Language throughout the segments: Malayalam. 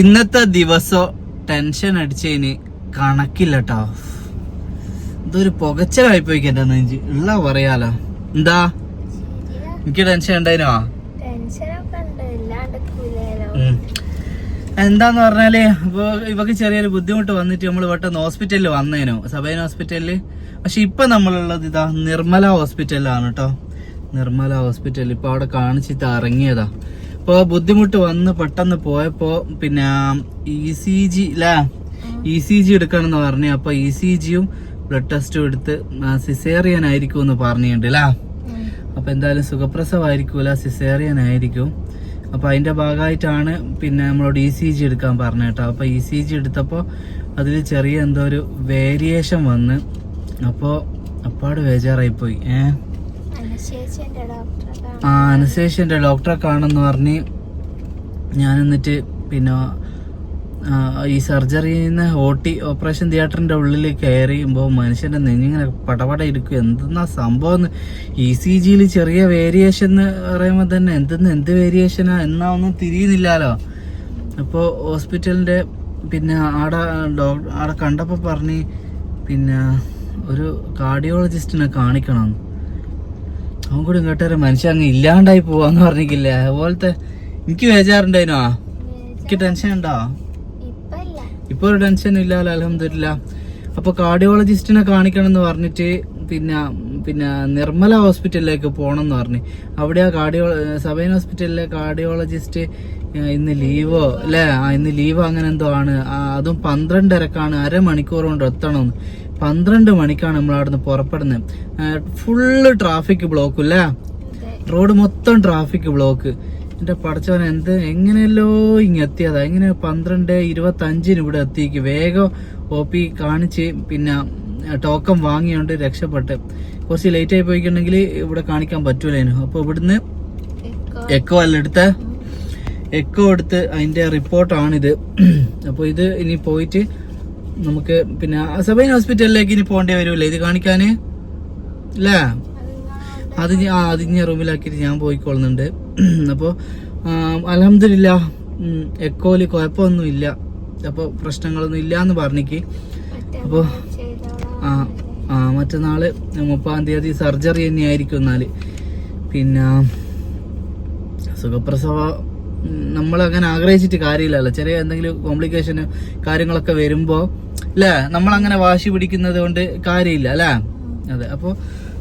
ഇന്നത്തെ ദിവസം ടെൻഷൻ അടിച്ചതിന് കണക്കില്ല കേട്ടോ ഇതൊരു പുകച്ചലായി പോയി എന്റെ നെഞ്ച്. ഉള്ള പറയാലോ. എന്താ? എനിക്ക് ടെൻഷൻ ഉണ്ടായിരുന്നോ. എന്താന്ന് പറഞ്ഞാൽ ഇപ്പൊ ഇവക്ക് ചെറിയൊരു ബുദ്ധിമുട്ട് വന്നിട്ട് നമ്മൾ പെട്ടെന്ന് ഹോസ്പിറ്റലിൽ വന്നേനു. സബൈൻ ഹോസ്പിറ്റലിൽ പക്ഷെ ഇപ്പൊ നമ്മളുള്ളത് ഇതാ നിർമ്മല ഹോസ്പിറ്റലിലാണ് കേട്ടോ. നിർമ്മല ഹോസ്പിറ്റലിൽ ഇപ്പൊ അവിടെ കാണിച്ചിട്ട് ഇറങ്ങിയതാ. ഇപ്പൊ ബുദ്ധിമുട്ട് വന്ന് പെട്ടെന്ന് പോയപ്പോ പിന്നെ ഇ സി ജി അല്ലേ ഇ സി ജി എടുക്കണമെന്ന് പറഞ്ഞു അപ്പൊ ഇ സി ജിയും ബ്ലഡ് ടെസ്റ്റും എടുത്ത് സിസേറിയൻ ആയിരിക്കും എന്ന് പറഞ്ഞിട്ടുണ്ട് അല്ലേ അപ്പൊ എന്തായാലും സുഖപ്രസവമായിരിക്കൂല സിസേറിയൻ ആയിരിക്കും അപ്പൊ അതിന്റെ ഭാഗമായിട്ടാണ് പിന്നെ നമ്മളോട് ഇ സി ജി എടുക്കാൻ പറഞ്ഞു കേട്ടോ. അപ്പൊ ഇ സി ജി എടുത്തപ്പോ അതിൽ ചെറിയ എന്തോ ഒരു വേരിയേഷൻ വന്ന് അപ്പോ അപ്പാട് ബേജാറായി പോയി ഏഹ് ആ എന്റെ ഡോക്ടറെ കാണുമെന്ന് പറഞ്ഞ് ഞാൻ എന്നിട്ട് പിന്നെ ഈ ഈ സർജറിന്ന് ഓട്ടി ഓപ്പറേഷൻ തിയേറ്ററിന്റെ ഉള്ളിൽ കയറിയുമ്പോൾ മനുഷ്യന്റെ നെഞ്ഞിങ്ങനെ പടപട ഇരിക്കും. എന്തെന്നാ സംഭവം ഇ സി ജിയിൽ ചെറിയ വേരിയേഷൻ എന്ന് പറയുമ്പോൾ തന്നെ എന്തെന്ന് എന്ത് വേരിയേഷനാ എന്നാ ഒന്നും തിരിയുന്നില്ലല്ലോ. അപ്പോൾ ഹോസ്പിറ്റലിന്റെ പിന്നെ ആടെ ഡോക്ടർ ആടെ കണ്ടപ്പോൾ പറഞ്ഞ് പിന്നെ ഒരു കാർഡിയോളജിസ്റ്റിനെ കാണിക്കണം അവൻ കൂടെ കേട്ടൊരു മനുഷ്യൻ അങ്ങ് ഇല്ലാണ്ടായി പോവാന്ന് പറഞ്ഞിട്ടില്ലേ? അതുപോലത്തെ എനിക്ക് വേജാറുണ്ടായിനോ? എനിക്ക് ടെൻഷൻ ഉണ്ടോ? ഇപ്പൊ ഒരു ടെൻഷനും ഇല്ലല്ലോ അലഹമില്ല അപ്പൊ കാർഡിയോളജിസ്റ്റിനെ കാണിക്കണം എന്ന് പറഞ്ഞിട്ട് പിന്നെ പിന്നെ നിർമ്മല ഹോസ്പിറ്റലിലേക്ക് പോകണം എന്ന് പറഞ്ഞു. അവിടെ ആ കാർഡിയോ സബൈൻ ഹോസ്പിറ്റലിലെ കാർഡിയോളജിസ്റ്റ് ഇന്ന് ലീവോ അല്ലേ? ഇന്ന് ലീവോ അങ്ങനെ എന്തോ ആണ്. അതും പന്ത്രണ്ടരക്കാണ് അരമണിക്കൂർ കൊണ്ട് എത്തണമെന്ന് പന്ത്രണ്ട് മണിക്കാണ് നമ്മൾ അവിടുന്ന് പുറപ്പെടുന്നത്. ഫുള്ള് ട്രാഫിക് ബ്ലോക്ക് അല്ലേ റോഡ് മൊത്തം ട്രാഫിക് ബ്ലോക്ക് എന്റെ പടച്ചവൻ എന്ത് എങ്ങനെയല്ലോ ഇങ്ങ് എത്തിയതാ. എങ്ങനെ പന്ത്രണ്ട് ഇരുപത്തി അഞ്ചിന് ഇവിടെ എത്തിക്ക് വേഗം ഒ പി കാണിച്ച് പിന്നെ ടോക്കൺ വാങ്ങിയോണ്ട് രക്ഷപ്പെട്ട്. കുറച്ച് ലേറ്റ് ആയി പോയിക്കുണ്ടെങ്കിൽ ഇവിടെ കാണിക്കാൻ പറ്റൂലേനു. അപ്പോൾ ഇവിടുന്ന് എക്കോ അല്ല എടുത്ത? എക്കോ എടുത്ത് അതിന്റെ റിപ്പോർട്ടാണിത് അപ്പോൾ ഇത് ഇനി പോയിട്ട് നമുക്ക് പിന്നെ സബൈൻ ഹോസ്പിറ്റലിലേക്ക് ഇനി പോകേണ്ടി വരൂല്ലേ? ഇത് കാണിക്കാന്? അല്ലേ അത് ആ അത് ഞാൻ റൂമിലാക്കിയിട്ട് ഞാൻ പോയിക്കൊള്ളുന്നുണ്ട്. അപ്പോൾ അലഹമില്ല എക്കോയിൽ കുഴപ്പമൊന്നും ഇല്ല അപ്പോൾ പ്രശ്നങ്ങളൊന്നും ഇല്ല എന്ന് പറഞ്ഞിക്ക്. അപ്പോൾ ആ ആ മറ്റന്നാൾ മുപ്പതാം തീയതി സർജറി തന്നെയായിരിക്കും എന്നാൽ പിന്നെ സുഖപ്രസവ നമ്മൾ അങ്ങനെ ആഗ്രഹിച്ചിട്ട് കാര്യമില്ലല്ലോ. ചെറിയ എന്തെങ്കിലും കോംപ്ലിക്കേഷന് കാര്യങ്ങളൊക്കെ വരുമ്പോ അല്ലേ നമ്മൾ അങ്ങനെ വാശി പിടിക്കുന്നത് കൊണ്ട് കാര്യമില്ല അല്ലേ അതെ അപ്പോൾ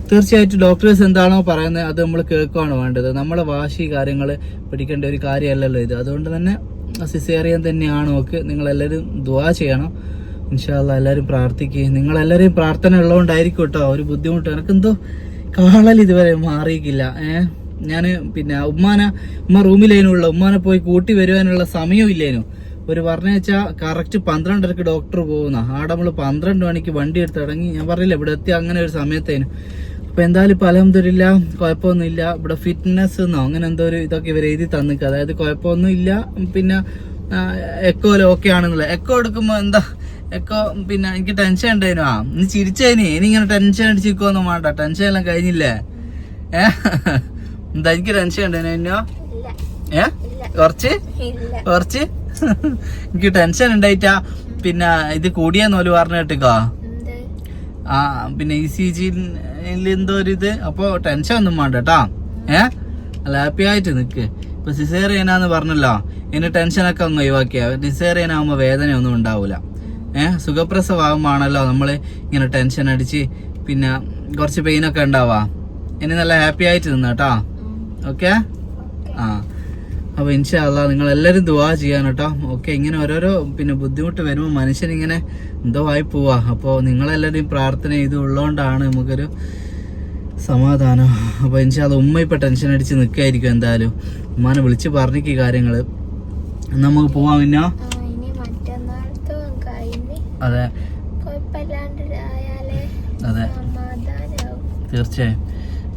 തീർച്ചയായിട്ടും ഡോക്ടേഴ്സ് എന്താണോ പറയുന്നത് അത് നമ്മൾ കേൾക്കുകയാണ് വേണ്ടത്. നമ്മളെ വാശി കാര്യങ്ങൾ പിടിക്കേണ്ട ഒരു കാര്യമല്ലല്ലോ ഇത്. അതുകൊണ്ട് തന്നെ സിസേറിയൻ തന്നെയാണ് ഓക്കെ നിങ്ങളെല്ലാവരും ദുവാ ചെയ്യണം. ഇൻഷാല്ല എല്ലാവരും പ്രാർത്ഥിക്കുക നിങ്ങളെല്ലാവരും പ്രാർത്ഥന ഉള്ളതുകൊണ്ടായിരിക്കും കേട്ടോ. ഒരു ബുദ്ധിമുട്ട്. എനക്കെന്തോ കാളൽ ഇതുവരെ മാറിയിക്കില്ല ഏഹ് ഞാൻ പിന്നെ ഉമ്മാന ഉമ്മ റൂമിലേനുള്ള ഉമ്മാനെ പോയി കൂട്ടി വരുവാനുള്ള സമയം ഇല്ലേനു. ഒരു പറഞ്ഞു വെച്ചാൽ കറക്റ്റ് പന്ത്രണ്ടരക്ക് ഡോക്ടർ പോകുന്ന. ആടെ നമ്മൾ പന്ത്രണ്ട് മണിക്ക് വണ്ടി എടുത്ത് ഇറങ്ങി. ഞാൻ പറഞ്ഞില്ല ഇവിടെ എത്തി അങ്ങനെ ഒരു സമയത്തേനു. അപ്പൊ എന്തായാലും ഇപ്പൊ അലഹമില്ല കുഴപ്പമൊന്നുമില്ല. ഇവിടെ ഫിറ്റ്നസ് എന്നോ അങ്ങനെ എന്തോ ഒരു ഇതൊക്കെ ഇവർ എഴുതി തന്നിക്ക്. അതായത് കുഴപ്പമൊന്നും ഇല്ല പിന്നെ എക്കോ ഓക്കെ ആണെന്നുള്ള. എക്കോ എടുക്കുമ്പോൾ എന്താ? എക്കോ പിന്നെ എനിക്ക് ടെൻഷൻ ഉണ്ടായിരുന്നു. ആ നീ ചിരിച്ചതിന് ഇനിയിങ്ങനെ ടെൻഷൻ അടിച്ചിരിക്കൊന്നും വേണ്ട. ടെൻഷൻ എല്ലാം കഴിഞ്ഞില്ലേ? ഏ? എന്താ എനിക്ക് ടെൻഷൻ ഉണ്ടായിരുന്നു? എന്നോ ഏ? കുറച്ച്? കുറച്ച്? എനിക്ക് ടെൻഷൻ ഉണ്ടായിട്ടാ പിന്നെ ഇത് കൂടിയെന്ന് ഓൽ പറഞ്ഞു കേട്ടിക്കോ? ആ പിന്നെ ഇ സി ജിയിൽ എന്തോ ഒരു ഇത്. അപ്പൊ ടെൻഷൻ ഒന്നും വേണ്ട കേട്ടാ ഏ? അല്ല ഹാപ്പി ആയിട്ട് നിക്ക്. ഇപ്പൊ സിസേറിയനാന്ന് പറഞ്ഞല്ലോ. ഇനി ടെൻഷനൊക്കെ അങ്ങ് ഒഴിവാക്കിയ. വേദന ഒന്നും ഉണ്ടാവൂല. ഏഹ് സുഖപ്രസവമാകുമ്പോണല്ലോ നമ്മൾ ഇങ്ങനെ ടെൻഷൻ അടിച്ച് പിന്നെ കുറച്ച് പെയിൻ ഒക്കെ ഉണ്ടാവാ ഇനി നല്ല ഹാപ്പി ആയിട്ട് നിന്നാ കേട്ടോ ഓക്കെ ആ. അപ്പൊ ഇൻഷാല്ല നിങ്ങൾ എല്ലാരും ദുവാ ചെയ്യാൻ കേട്ടോ. ഓക്കെ ഇങ്ങനെ ഓരോരോ പിന്നെ ബുദ്ധിമുട്ട് വരുമ്പോൾ മനുഷ്യൻ ഇങ്ങനെ എന്തോ ആയി പോവാ. അപ്പോൾ നിങ്ങളെല്ലാവരും പ്രാർത്ഥന ചെയ്ത് ഉള്ളതുകൊണ്ടാണ് നമുക്കൊരു സമാധാനം. അപ്പൊ ഇൻഷാല്ല ഉമ്മ ഇപ്പൊ ടെൻഷൻ അടിച്ച് നിൽക്കായിരിക്കും എന്തായാലും. ഉമ്മാനെ വിളിച്ച് പറഞ്ഞിക്ക് കാര്യങ്ങൾ. എന്നാ നമുക്ക് പോവാം പിന്നെ അതെ. അതെ. തീർച്ചയായും.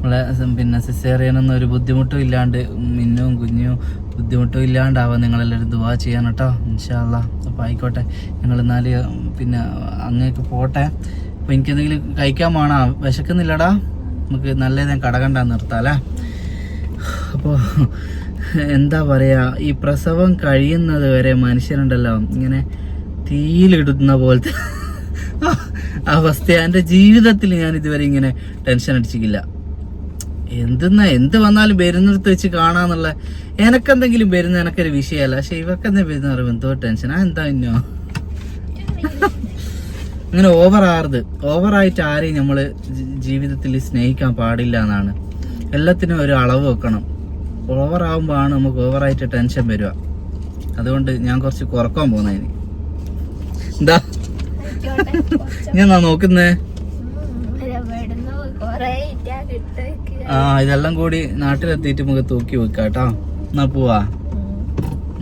നമ്മളെ പിന്നെ സിസേറിയനൊന്നും ഒരു ബുദ്ധിമുട്ടും ഇല്ലാണ്ട് മിന്നും കുഞ്ഞും ബുദ്ധിമുട്ടും ഇല്ലാണ്ടാവാൻ നിങ്ങളെല്ലാവരും ദുവാ ചെയ്യാൻ കേട്ടോ ഇൻഷാല്ല അപ്പോൾ ആയിക്കോട്ടെ ഞങ്ങൾ എന്നാൽ പിന്നെ അങ്ങേക്ക് പോട്ടെ. അപ്പോൾ എനിക്കെന്തെങ്കിലും കഴിക്കാൻ വേണോ വിശക്കുന്നില്ലടാ. നമുക്ക് നല്ല ഞാൻ കടകണ്ടാ നിർത്താല്ലേ അപ്പോൾ എന്താ പറയുക ഈ പ്രസവം കഴിയുന്നത് വരെ മനുഷ്യനുണ്ടല്ലോ ഇങ്ങനെ തീയിലിടുന്ന പോലത്തെ അവസ്ഥ എന്റെ ജീവിതത്തിൽ ഞാൻ ഇതുവരെ ഇങ്ങനെ ടെൻഷൻ അടിച്ചിട്ടില്ല എന്തെന്നാ എന്ത് വന്നാലും വരുന്നിടത്ത് വെച്ച് കാണാന്നുള്ള എനക്കെന്തെങ്കിലും വരുന്ന എനക്കൊരു വിഷയമല്ല പക്ഷെ ഇവക്കെന്താ വരുന്ന പറയുമ്പോൾ എന്തോ ടെൻഷൻ ആ എന്താ ഇന്നോ? ഇങ്ങനെ ഓവർ ആർത് ഓവറായിട്ട് ആരെയും നമ്മൾ ജീവിതത്തിൽ സ്നേഹിക്കാൻ പാടില്ല എന്നാണ്. എല്ലാത്തിനും ഒരു അളവ് വെക്കണം. ഓവർ ആകുമ്പോഴാണ് നമുക്ക് ഓവറായിട്ട് ടെൻഷൻ വരിക. അതുകൊണ്ട് ഞാൻ കുറച്ച് കുറയ്ക്കാൻ പോകുന്നതിന് എന്താ? ഞാൻ നോക്കുന്നേ ഉം, ഇവിടുന്ന് കൊറേ ഇറ്റാ കിട്ടുക ആ ഇതെല്ലാം കൂടി നാട്ടിലെത്തിയിട്ട് നമുക്ക് തൂക്കി വെക്കാം കേട്ടോ എന്നാ പോവാ.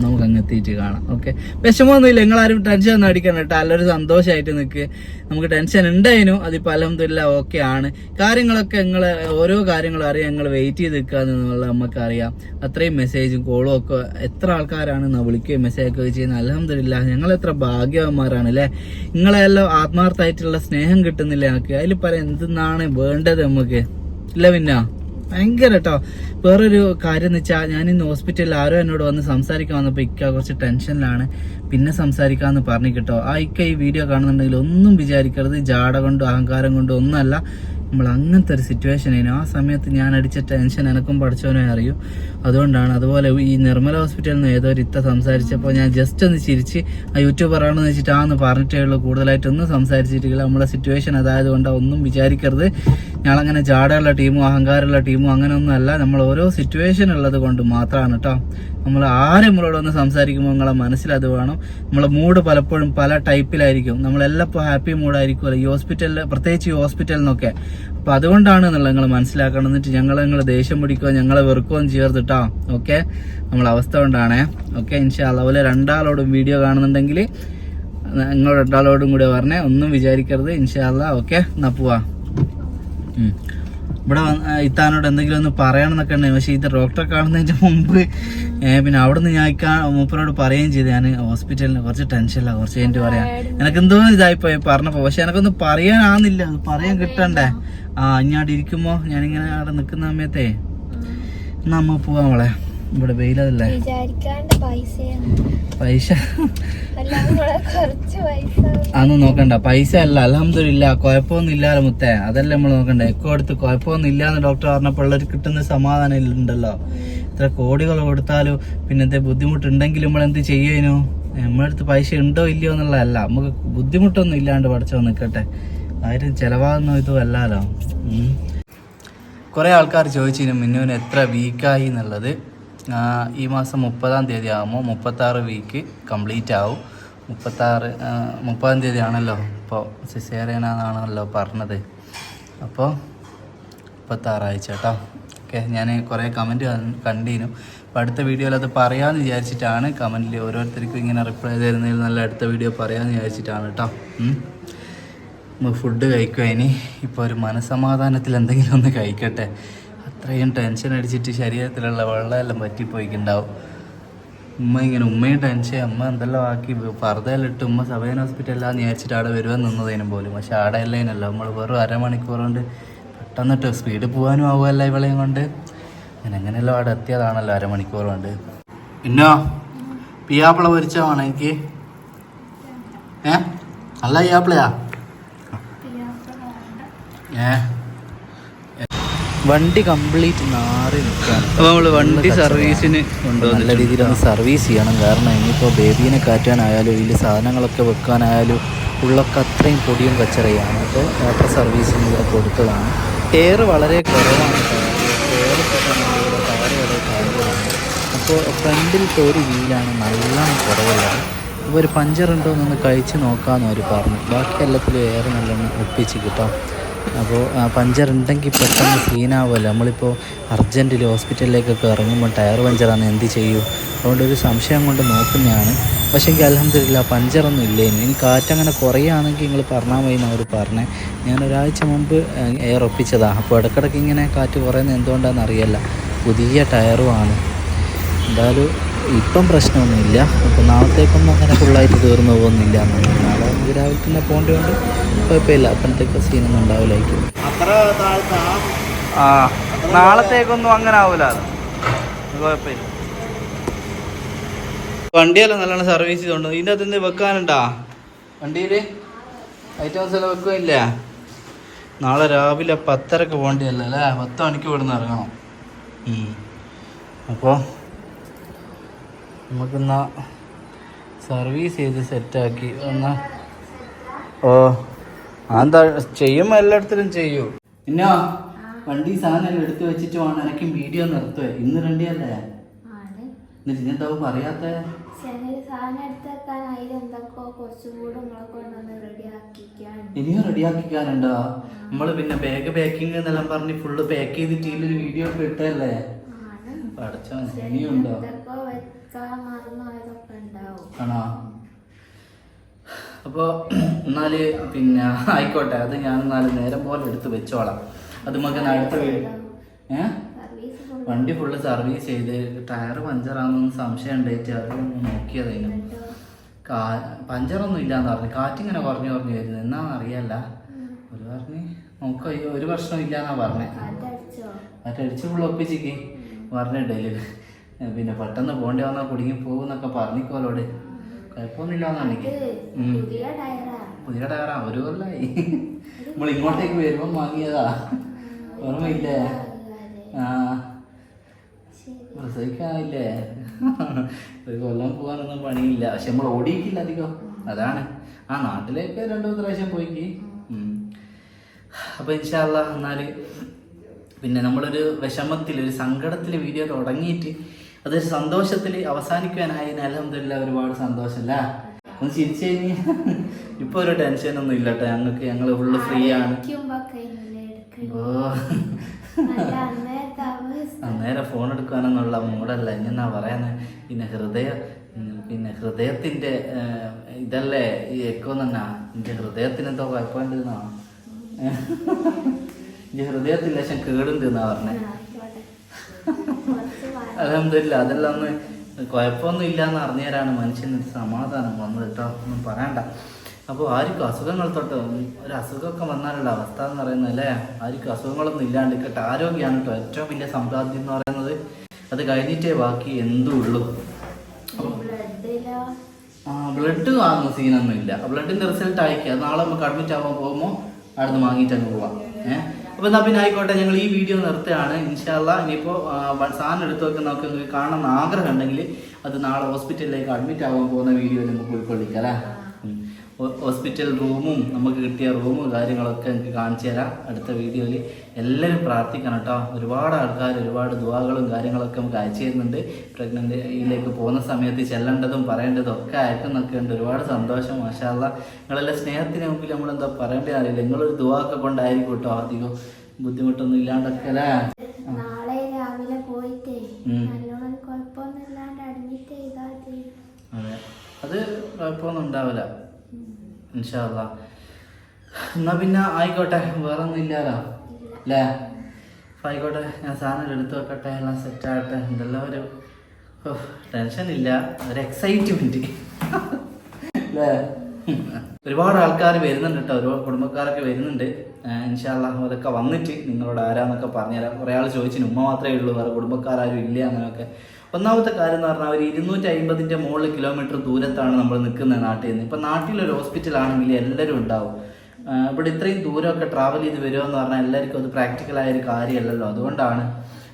നമുക്ക് അങ്ങ് എത്തിയിട്ട് കാണാം. ഓക്കെ വിഷമമൊന്നുമില്ല. നിങ്ങളാരും ടെൻഷൻ ഒന്നും അടിക്കണം കേട്ടോ നല്ലൊരു സന്തോഷമായിട്ട് നിൽക്ക് നമുക്ക് ടെൻഷൻ ഉണ്ടായിരുന്നു അതിപ്പോൾ അലഹമില്ല ഓക്കെ ആണ്. കാര്യങ്ങളൊക്കെ നിങ്ങൾ ഓരോ കാര്യങ്ങളും അറിയാം. ഞങ്ങൾ വെയിറ്റ് ചെയ്ത് നിൽക്കുക എന്നുള്ളത് നമുക്ക് അറിയാം അത്രയും മെസ്സേജും കോളും ഒക്കെ എത്ര ആൾക്കാരാണ് എന്നാൽ വിളിക്കുകയും മെസ്സേജ് ഒക്കെ ചെയ്യുന്നത്. അലഹമില്ല ഞങ്ങൾ എത്ര ഭാഗ്യവാന്മാരാണ് അല്ലേ നിങ്ങളെല്ലാം ആത്മാർത്ഥമായിട്ടുള്ള സ്നേഹം കിട്ടുന്നില്ല ഞങ്ങൾക്ക് അതിൽ പറയാം എന്തെന്നാണ് വേണ്ടത് നമുക്ക് ഇല്ല പിന്നെ ഭയങ്കര കേട്ടോ വേറൊരു കാര്യം എന്ന് വെച്ചാൽ ഞാൻ ഇന്ന് ഹോസ്പിറ്റലിൽ ആരോ എന്നോട് വന്ന് സംസാരിക്കാൻ വന്നപ്പോൾ ഇക്ക കുറച്ച് ടെൻഷനിലാണ്. പിന്നെ സംസാരിക്കാമെന്ന് പറഞ്ഞു കേട്ടോ. ആ ഇക്ക ഈ വീഡിയോ കാണുന്നുണ്ടെങ്കിൽ ഒന്നും വിചാരിക്കരുത്. ജാട കൊണ്ടോ അഹങ്കാരം കൊണ്ടോ ഒന്നല്ല നമ്മൾ അങ്ങനത്തെ ഒരു സിറ്റുവേഷൻ ആയിരുന്നു. ആ സമയത്ത് ഞാൻ അടിച്ച ടെൻഷൻ എനക്കും പഠിച്ചവനെ അറിയൂ. അതുകൊണ്ടാണ് അതുപോലെ ഈ നിർമ്മല ഹോസ്പിറ്റലിൽ നിന്ന് ഏതോ ഒരു ഇത്ത സംസാരിച്ചപ്പോൾ ഞാൻ ജസ്റ്റ് ഒന്ന് ചിരിച്ച് ആ യൂട്യൂബർ ആണെന്ന് വെച്ചിട്ട് ഒന്ന് പറഞ്ഞിട്ടേ ഉള്ളൂ. കൂടുതലായിട്ടൊന്നും സംസാരിച്ചിട്ടില്ല. നമ്മളെ സിറ്റുവേഷൻ അതായത് കൊണ്ട് ഒന്നും വിചാരിക്കരുത്. ഞങ്ങളങ്ങനെ ജാടയുള്ള ടീമും അഹങ്കാരമുള്ള ടീമും അങ്ങനെ ഒന്നും അല്ല. നമ്മൾ ഓരോ സിറ്റുവേഷൻ ഉള്ളത് കൊണ്ട് മാത്രമാണ് കേട്ടോ നമ്മൾ ആരും നമ്മളോട് ഒന്ന് സംസാരിക്കുമ്പോൾ നിങ്ങളെ മനസ്സിൽ അത് വേണം. നമ്മളെ മൂഡ് പലപ്പോഴും പല ടൈപ്പിലായിരിക്കും നമ്മളെല്ലാം ഇപ്പോൾ ഹാപ്പി മൂഡായിരിക്കും ഈ ഹോസ്പിറ്റലിൽ പ്രത്യേകിച്ച് ഈ ഹോസ്പിറ്റലിൽ നിന്നൊക്കെ അപ്പോൾ അതുകൊണ്ടാണ് എന്നുള്ളത് നിങ്ങൾ മനസ്സിലാക്കണം. എന്നിട്ട് ഞങ്ങൾ നിങ്ങൾ ദേഷ്യം പിടിക്കുകയോ ഞങ്ങളെ വെറുക്കുകയും കേട്ടോ ഓക്കെ? നമ്മളെ അവസ്ഥ കൊണ്ടാണേ. ഓക്കെ? ഇൻഷാ അതുപോലെ രണ്ടാളോടും വീഡിയോ കാണുന്നുണ്ടെങ്കിൽ നിങ്ങൾ രണ്ടാളോടും കൂടെ പറഞ്ഞേ ഒന്നും വിചാരിക്കരുത്. ഇൻഷാല്ല ഓക്കെ? എന്നാ പോവാ. ഇവിടെ ഇത്താനോട് എന്തെങ്കിലും ഒന്ന് പറയണമെന്നൊക്കെ ഉണ്ട്. പക്ഷേ ഇത് ഡോക്ടറെ കാണുന്നതിന്റെ മുമ്പ് പിന്നെ അവിടെ നിന്ന് ഞാൻ മൂപ്പരോട് പറയുകയും ചെയ്തു. ഞാൻ ഹോസ്പിറ്റലിന് കുറച്ച് ടെൻഷനില്ല കുറച്ച് കഴിഞ്ഞിട്ട് പറയാം. എനിക്ക് എന്തോ ഇതായിപ്പോയി പറഞ്ഞപ്പോൾ പക്ഷെ എനിക്കൊന്നും പറയാനാവുന്നില്ല. അത് പറയാൻ കിട്ടണ്ടേ? ആ ഇങ്ങോട്ട് ഇരിക്കുമ്പോൾ ഞാനിങ്ങനെ അവിടെ നിൽക്കുന്ന സമയത്തേ എന്നാ അമ്മ അവളെ. ഇവിടെ വെയിലതല്ലേ? പൈസ. അതൊന്നും നോക്കണ്ട. പൈസ അല്ല അലഹമില്ല കുഴപ്പമൊന്നും മുത്തേ. അതല്ല നമ്മൾ നോക്കണ്ട? എക്കോ എടുത്ത് കുഴപ്പമൊന്നും ഇല്ലാന്ന് ഡോക്ടർ പറഞ്ഞപ്പോൾ ഉള്ളവർ കിട്ടുന്ന സമാധാനം ഉണ്ടല്ലോ ഇത്ര കോടികൾ കൊടുത്താലും പിന്നത്തെ ബുദ്ധിമുട്ടുണ്ടെങ്കിൽ നമ്മൾ എന്ത് ചെയ്യുന്നു നമ്മളടുത്ത് പൈസ ഉണ്ടോ ഇല്ലയോ എന്നുള്ളതല്ല. നമുക്ക് ബുദ്ധിമുട്ടൊന്നും ഇല്ലാണ്ട് പഠിച്ചോ നിൽക്കട്ടെ ആരും ചിലവാകുന്ന ഇതും അല്ലല്ലോ കുറേ ആൾക്കാർ ചോദിച്ചിരുന്നു മിന്നുവിന് എത്ര വീക്കായി എന്നുള്ളത്. ഈ മാസം മുപ്പതാം തീയതി ആകുമ്പോൾ മുപ്പത്താറ് വീക്ക് കംപ്ലീറ്റ് ആവും. മുപ്പത്താറ് മുപ്പതാം തീയതി ആണല്ലോ ഇപ്പോൾ സിസേറിയനാണെന്നാണല്ലോ പറഞ്ഞത്. അപ്പോൾ മുപ്പത്താറാഴ്ച കേട്ടോ. ഓക്കെ ഞാൻ കുറേ കമന്റ് കണ്ടിരുന്നു അപ്പോൾ അടുത്ത വീഡിയോയിൽ അത് പറയാമെന്ന് വിചാരിച്ചിട്ടാണ് കമന്റിൽ ഓരോരുത്തർക്കും ഇങ്ങനെ റിപ്ലൈ തരുന്നതിൽ നല്ല അടുത്ത വീഡിയോ പറയാമെന്ന് വിചാരിച്ചിട്ടാണ് കേട്ടോ. ഫുഡ് കഴിക്കുക ഇനി. ഇപ്പോൾ ഒരു മനസമാധാനത്തിൽ എന്തെങ്കിലും ഒന്ന് കഴിക്കട്ടെ. അത്രയും ടെൻഷൻ അടിച്ചിട്ട് ശരീരത്തിലുള്ള വെള്ളമെല്ലാം പറ്റിപ്പോയിക്കുണ്ടാവും ഉമ്മ ഇങ്ങനെ ഉമ്മയും ടെൻഷൻ അമ്മ എന്തെല്ലാം ആക്കി പർദ്ദയിലിട്ട് ഉമ്മ സബേൻ ഹോസ്പിറ്റലിലാന്ന് വിചാരിച്ചിട്ട് അവിടെ വരുവാൻ നിന്നതിനും പോലും. പക്ഷെ അവിടെ അല്ലേനല്ല. നമ്മൾ വെറും അരമണിക്കൂർ കൊണ്ട് പെട്ടെന്നിട്ട് സ്പീഡ് പോകാനും ആവുമല്ല ഇവളെയും കൊണ്ട്. ഞാൻ എങ്ങനെയല്ലോ അവിടെ എത്തിയതാണല്ലോ അരമണിക്കൂർ കൊണ്ട്. പിന്നോ പിയാപ്പിള പൊരിച്ചതാണ് എനിക്ക്? ഏ? നല്ല പിയാപ്പിളയാ ഏ? വണ്ടി കംപ്ലീറ്റ് നാറി നിൽക്കുകയാണ്. അപ്പോൾ നമ്മൾ വണ്ടി സർവീസിന് നല്ല രീതിയിൽ ഒന്ന് സർവീസ് ചെയ്യണം. കാരണം ഇനിയിപ്പോൾ ബേബീനെ കാറ്റാനായാലും ഇതിൽ സാധനങ്ങളൊക്കെ വെക്കാനായാലും ഉള്ളൊക്കെ അത്രയും പൊടിയും കച്ചറയാണ്. അപ്പോൾ വാട്ടർ സർവീസിന് ഇവിടെ കൊടുത്തതാണ്. എയർ വളരെ കുറവാണ്. എയർ ഇവിടെ ടയർ വളരെ കാര്യമാണ് അപ്പോൾ ഫ്രണ്ടിലത്തെ ഒരു വീലാണ് നല്ല കുറവുള്ളത്. അപ്പോൾ ഒരു പഞ്ചർ ഉണ്ടോ എന്നൊന്ന് കഴിച്ച് നോക്കാമെന്ന് അവർ പറഞ്ഞു. ബാക്കി എല്ലാത്തിലും എയർ നല്ലോണം ഒപ്പിച്ച് കിട്ടാം. അപ്പോൾ പഞ്ചർ ഉണ്ടെങ്കിൽ പെട്ടെന്ന് സീനാവുമല്ലോ നമ്മളിപ്പോൾ അർജന്റിൽ ഹോസ്പിറ്റലിലേക്കൊക്കെ ഇറങ്ങുമ്പോൾ ടയർ പഞ്ചറാണ് എന്ത് ചെയ്യൂ? അതുകൊണ്ട് ഒരു സംശയം കൊണ്ട് നോക്കുന്നതാണ്. പക്ഷേ എനിക്ക് അലഹമില്ല പഞ്ചറൊന്നും ഇല്ലേ ഇനി കാറ്റങ്ങനെ കുറയുകയാണെങ്കിൽ നിങ്ങൾ പറഞ്ഞാൽ മതി അവർ പറഞ്ഞേ. ഞാൻ ഒരാഴ്ച മുമ്പ് എയർ ഒപ്പിച്ചതാണ് അപ്പോൾ ഇടയ്ക്കിടയ്ക്ക് ഇങ്ങനെ കാറ്റ് കുറയുന്നത് എന്തുകൊണ്ടാണെന്ന് അറിയില്ല. പുതിയ ടയറുമാണ് എന്തായാലും ഇപ്പം പ്രശ്നമൊന്നുമില്ല. അപ്പോൾ നാളത്തേക്കൊന്നും അങ്ങനെ ഫുള്ളായിട്ട് തീർന്നു പോകുന്നില്ല എന്നുള്ളത് നാളെ രാവിലെ തന്നെ പോകേണ്ടതുകൊണ്ട് കുഴപ്പമില്ല. അപ്പോഴത്തേക്ക് സീനൊന്നും ഉണ്ടാവില്ലായിരിക്കും. ആ നാളത്തേക്കൊന്നും അങ്ങനെ ആവില്ല കുഴപ്പമില്ല. വണ്ടിയെല്ലാം നല്ലോണം സർവീസ് ചെയ്തോണ്ട് ഇതിന്റെ അകത്ത് വെക്കാനുണ്ടാ? വണ്ടിയിൽ ഐറ്റംസ് എല്ലാം വെക്കുമില്ല നാളെ രാവിലെ പത്തരക്ക് പോകേണ്ടിയല്ലേ? അല്ലേ? പത്ത് മണിക്ക് ഇവിടുന്ന് ഇറങ്ങണം. അപ്പോൾ നമുക്കെന്നാ സർവീസ് ചെയ്ത് സെറ്റാക്കി എന്നാ ഓ എന്താ ചെയ്യുമ്പോൾ എല്ലായിടത്തിലും ചെയ്യൂ. പിന്നെ വണ്ടി സാധനം എടുത്തു വെച്ചിട്ട് വേണം. എനിക്ക് വീഡിയോ നിർത്തുവേ. ഇന്ന് രണ്ടിയല്ലേ എന്നിട്ട് എന്നിട്ട് ഇതെന്താവും പറയാത്ത? ഇനിയും റെഡിയാക്കിക്കാനുണ്ടോ നമ്മൾ പിന്നെ ബാഗ് പാക്കിംഗ് എന്നെല്ലാം പറഞ്ഞ് ഫുള്ള് പാക്ക് ചെയ്തിട്ട് ഇതിലൊരു വീഡിയോ ഒക്കെ ഇട്ടല്ലേ പഠിച്ചോ ഇനിയും ആണോ? അപ്പോൾ എന്നാൽ പിന്നെ ആയിക്കോട്ടെ അത് ഞാൻ എന്നാൽ നേരം പോലെ എടുത്ത് വെച്ചോളാം. അത് നമുക്ക് അടുത്ത ഏ? വണ്ടി ഫുള്ള് സർവീസ് ചെയ്ത് ടയർ പഞ്ചറാണെന്ന് സംശയം ഉണ്ടായിട്ട് അത് നോക്കിയതിന് കാ പഞ്ചറൊന്നും ഇല്ലാന്ന് പറഞ്ഞു. കാറ്റിങ്ങനെ കുറഞ്ഞു കുറഞ്ഞു വരുന്നത് എന്നാന്ന് അറിയല്ല ഒരു പറഞ്ഞ് നോക്ക ഒരു പ്രശ്നം ഇല്ലാന്നാ പറഞ്ഞേ. മറ്റേ മറ്റടിച്ച് ഫുള്ള് ഒപ്പിച്ചിക്ക്. പറഞ്ഞിട്ടേൽ പിന്നെ പെട്ടെന്ന് പോണ്ടി വന്നാൽ കുടുങ്ങി പോകുന്നൊക്കെ എനിക്ക് ഇത് പുതിയ ടയറാ. ഒരു കൊല്ലായി. നമ്മൾ ഇങ്ങോട്ടേക്ക് വരുമ്പോൾ വാങ്ങിയതാ. ഓർമ്മയില്ലേ? ആ. ശരി. പ്രസവിക്കാനില്ലേ ഒരു കൊല്ലം പോകാനൊന്നും പണിയില്ല. പക്ഷെ നമ്മൾ ഓടിയിട്ടില്ല അധികം. അതാണ്. ആ നാട്ടിലേക്ക് രണ്ടു മൂന്ന് പ്രാവശ്യം പോയിക്ക്. അപ്പോൾ അപ്പൊ ഇൻഷാല്ല എന്നാൽ പിന്നെ നമ്മളൊരു വിഷമത്തിൽ ഒരു സങ്കടത്തിൽ വീഡിയോ തുടങ്ങിയിട്ട് അതൊരു സന്തോഷത്തിൽ അവസാനിക്കാനായി അലഹമില്ല ഒരുപാട് സന്തോഷമല്ല? ഒന്ന് ചിരിച്ചു കഴിഞ്ഞാൽ ഇപ്പൊ ഒരു ടെൻഷനൊന്നും ഇല്ല കേട്ടോ ഞങ്ങൾക്ക് ഞങ്ങൾ ഫുള്ള് ഫ്രീ ആണ്. ഓ. അന്നേരം ഫോൺ എടുക്കാനെന്നുള്ള മൂടല്ല. ഇനിന്നാ പറയുന്നത് പിന്നെ ഹൃദയ പിന്നെ ഹൃദയത്തിന്റെ ഇതല്ലേ? ഈ എക്കോ തന്നെ എന്റെ ഹൃദയത്തിന് എന്തോ കുഴപ്പമുണ്ടെന്നാ എന്റെ ഹൃദയത്തിൽ ലക്ഷം കേടുണ്ട് എന്നാ അലഹമില്ല അതെല്ലാം ഒന്ന് കുഴപ്പമൊന്നും ഇല്ലാന്ന് അറിഞ്ഞവരാണ് മനുഷ്യന് ഒരു സമാധാനം വന്നത് കേട്ടോ ഒന്നും പറയണ്ട. അപ്പോൾ ആർക്കും അസുഖങ്ങൾ തൊട്ട് ഒരു അസുഖമൊക്കെ വന്നാലുള്ള അവസ്ഥ എന്ന് പറയുന്നത് അല്ലേ? ആർക്കും അസുഖങ്ങളൊന്നും ഇല്ലാണ്ടിരിക്കട്ടെ ആരോഗ്യമാണ് കേട്ടോ ഏറ്റവും വലിയ സമ്പാദ്യം എന്ന് പറയുന്നത്. അത് കഴിഞ്ഞിട്ടേ ബാക്കി എന്തും ഉള്ളൂ. ആ ബ്ലഡ് വാങ്ങുന്ന സീനൊന്നും ഇല്ല. ബ്ലഡിന്റെ റിസൾട്ട് അയക്കുക നാളെ നമുക്ക് അഡ്മിറ്റ് ആവാൻ പോകുമ്പോൾ അവിടുന്ന് വാങ്ങിയിട്ട് അങ്ങ് പോവാം. ഏഹ് അപ്പൊ എന്നാൽ പിന്നെ ആയിക്കോട്ടെ ഞങ്ങൾ ഈ വീഡിയോ നിർത്തുകയാണ്. ഇൻഷാല്ല ഇനിയിപ്പോ ആ, വ- സാധനം എടുത്തു വെക്കുന്ന നമുക്ക് കാണണം ആഗ്രഹം ഉണ്ടെങ്കിൽ അത് നാളെ ഹോസ്പിറ്റലിലേക്ക് അഡ്മിറ്റ് ആവാൻ പോകുന്ന വീഡിയോ നമുക്ക് ഉൾക്കൊള്ളിക്കാം അല്ലേ? ഹോസ്പിറ്റൽ റൂമും നമുക്ക് കിട്ടിയ റൂമും കാര്യങ്ങളൊക്കെ എനിക്ക് കാണിച്ചു തരാം. അടുത്ത വീഡിയോയിൽ എല്ലാവരും പ്രാർത്ഥിക്കണം കേട്ടോ. ഒരുപാട് ആൾക്കാർ ഒരുപാട് ദുവാകളും കാര്യങ്ങളൊക്കെ നമുക്ക് അയച്ചു തരുന്നുണ്ട്. പ്രഗ്നന്റിയിലേക്ക് പോകുന്ന സമയത്ത് ചെല്ലേണ്ടതും പറയേണ്ടതും ഒക്കെ അയക്കുന്നൊക്കെ ഉണ്ട്. ഒരുപാട് സന്തോഷം മാഷാല്ല നിങ്ങളെല്ലാം സ്നേഹത്തിന് മുമ്പിൽ നമ്മളെന്താ പറയേണ്ടത് അറിയില്ല. നിങ്ങളൊരു ദുവാക്കെ കൊണ്ടായിരിക്കും കേട്ടോ അധികം ബുദ്ധിമുട്ടൊന്നും ഇല്ലാണ്ടൊക്കെ അല്ലേ? നാളെ രാവിലെ പോയിട്ടേ ഉം. നല്ലോണം കുഴപ്പമൊന്നും ഇല്ലാണ്ട് അഡ്മിറ്റ് ചെയ്താൽ മതി. അതെ. അത് കുഴപ്പമൊന്നും ഉണ്ടാവില്ല. എന്നാ പിന്നെ ആയിക്കോട്ടെ വേറെ ഒന്നും ഇല്ലാലോ അല്ലേ അപ്പൊ ആയിക്കോട്ടെ ഞാൻ സാധനം എടുത്തു വെക്കട്ടെ എല്ലാം സെറ്റ് ആകട്ടെ എന്തെല്ലാം ഒരു ടെൻഷൻ ഇല്ല ഒരു എക്സൈറ്റ്മെന്റ് അല്ലേ ഒരുപാട് ആൾക്കാർ വരുന്നുണ്ട് കേട്ടോ ഒരുപാട് കുടുംബക്കാരൊക്കെ വരുന്നുണ്ട്. ഇൻഷാല്ല അതൊക്കെ വന്നിട്ട് നിങ്ങളോട് ആരാന്നൊക്കെ പറഞ്ഞുതരാം. കുറേ ആൾ ചോദിച്ചിന് ഉമ്മ മാത്രമേ ഉള്ളൂ വേറെ കുടുംബക്കാരും ഇല്ല അങ്ങനെയൊക്കെ. ഒന്നാമത്തെ കാര്യം എന്ന് പറഞ്ഞാൽ ഒരു ഇരുന്നൂറ്റി അമ്പതിന്റെ മുകളിൽ കിലോമീറ്റർ ദൂരത്താണ് നമ്മൾ നിൽക്കുന്നത് നാട്ടിൽ നിന്ന്. ഇപ്പം നാട്ടിലൊരു ഹോസ്പിറ്റലാണെങ്കിൽ എല്ലാവരും ഉണ്ടാവും. ഇവിടെ ഇത്രയും ദൂരമൊക്കെ ട്രാവൽ ചെയ്ത് വരുമെന്ന് പറഞ്ഞാൽ എല്ലാവർക്കും അത് പ്രാക്ടിക്കലായ ഒരു കാര്യമല്ലല്ലോ. അതുകൊണ്ടാണ്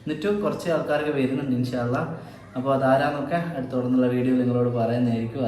എന്നിട്ടും കുറച്ച് ആൾക്കാരൊക്കെ വരുന്നുണ്ട് ഇൻഷാല്ല അപ്പോൾ അതാരാന്നൊക്കെ അടുത്തോടുന്നുള്ള വീഡിയോ നിങ്ങളോട് പറയുന്നതായിരിക്കും.